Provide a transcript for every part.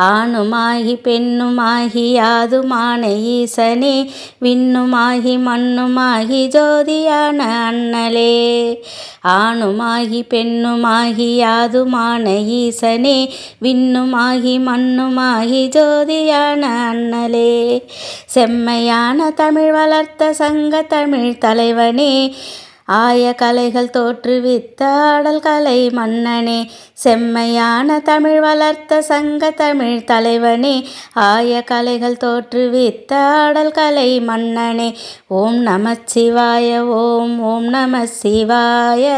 ஆணுமாகி பெண்ணுமாகி யாதுமான ஈசனே விண்ணுமாகி மண்ணுமாகி ஜோதியான அண்ணலே. ஆணுமாகி பெண்ணுமாகி யாதுமான ஈசனே விண்ணுமாகி மண்ணுமாகி ஜோதியான அண்ணலே. செம்மையான தமிழ் வளர்த்த சங்க தமிழ் தலைவனே ஆய கலைகள் தோற்றுவித்தாடல் கலை மன்னனே செம்மையான தமிழ் வளர்த்த சங்க தமிழ் தலைவனே ஆய கலைகள் தோற்றுவித்தாடல் கலை மன்னனே ஓம் நமச்சிவாய ஓம் ஓம் நம சிவாய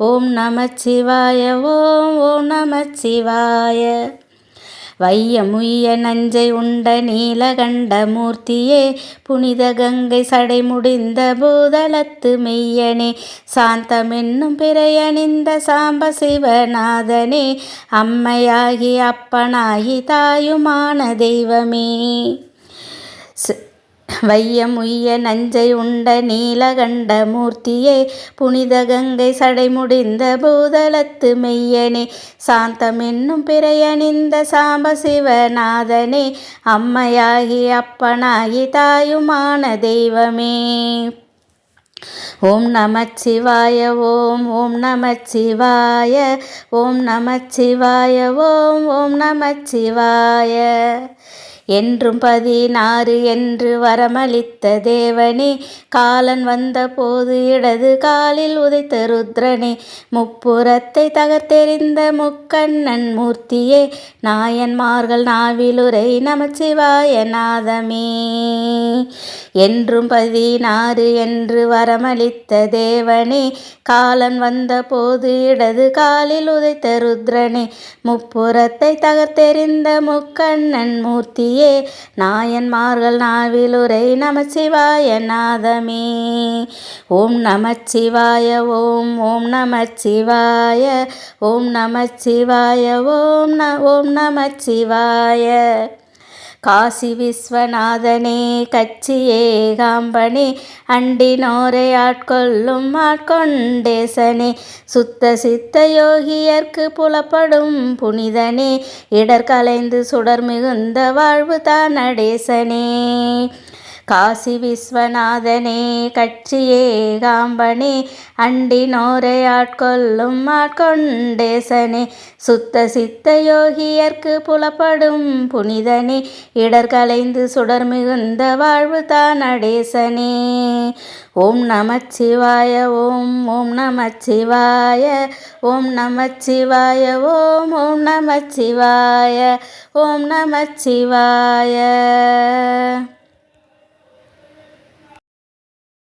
ஓம் நமச்சிவாய ஓம் ஓம் நமச்சிவாய வையமுய்ய நஞ்சை உண்ட நீலகண்ட மூர்த்தியே புனித கங்கை சடை முடிந்த பூதளத்து மெய்யனே சாந்தமென்னும் பிறையணிந்த சாம்ப சிவநாதனே அம்மையாகி அப்பனாகி தாயுமான தெய்வமே. வையம் உய்ய நஞ்சை உண்ட நீலகண்ட மூர்த்தியே புனித கங்கை சடைமுடிந்த பூதலத்து மெய்யனே சாந்தமென்னும் பிறையணிந்த சாம்ப சிவநாதனே அம்மையாகி அப்பனாகி தாயுமான தெய்வமே. ஓம் நமச்சிவாய ஓம் ஓம் நமச்சிவாய ஓம் நமச்சிவாய ஓம் ஓம் நமச்சிவாய. என்றும் பதினாறு என்று வரமளித்த தேவனே காலன் வந்த போது இடது காலில் உதைத்த ருத்ரனே முப்புறத்தை தகர்த்தெறிந்த முக்கண்ணன் மூர்த்தியே நாயன்மார்கள் நாவிலுரை நமச்சிவாய நாதமே. என்றும் பதினாறு என்று வரமளித்த தேவனே காலன் வந்த போது இடது காலில் உதைத்த ருத்ரனே முப்புறத்தை தகர்த்தெறிந்த முக்கண்ணன் மூர்த்தியே நாயன்மார்கள் நாயன்மார்கள் நாவிலுரை நமச்சிவாய நாதமே. ஓம் நமச்சிவாய ஓம் ஓம் நமச்சிவாய ஓம் நமச்சிவாய ஓம் ந ஓம் நமச்சிவாய. காசி விஸ்வநாதனே கட்சியே காம்பனே அண்டினோரை ஆட்கொள்ளும் ஆட்கொண்டேசனே சுத்த சித்த யோகியர்க்கு புலப்படும் புனிதனே இடர் கலைந்து சுடர் மிகுந்த வாழ்வு தான் நடேசனே காசி விஸ்வநாதனே கட்சியே காம்பனே அண்டினோரை ஆட்கொள்ளும் ஆட்கொண்டேசனே சுத்த சித்த யோகியர்க்கு புலப்படும் புனிதனே இடர்கலைந்து சுடர் மிகுந்த வாழ்வு தான் நடேசனே ஓம் நமச்சிவாய ஓம் ஓம் நமச்சிவாய ஓம் நமச்சிவாய ஓம் ஓம் நமச்சிவாய ஓம் நமச்சிவாய.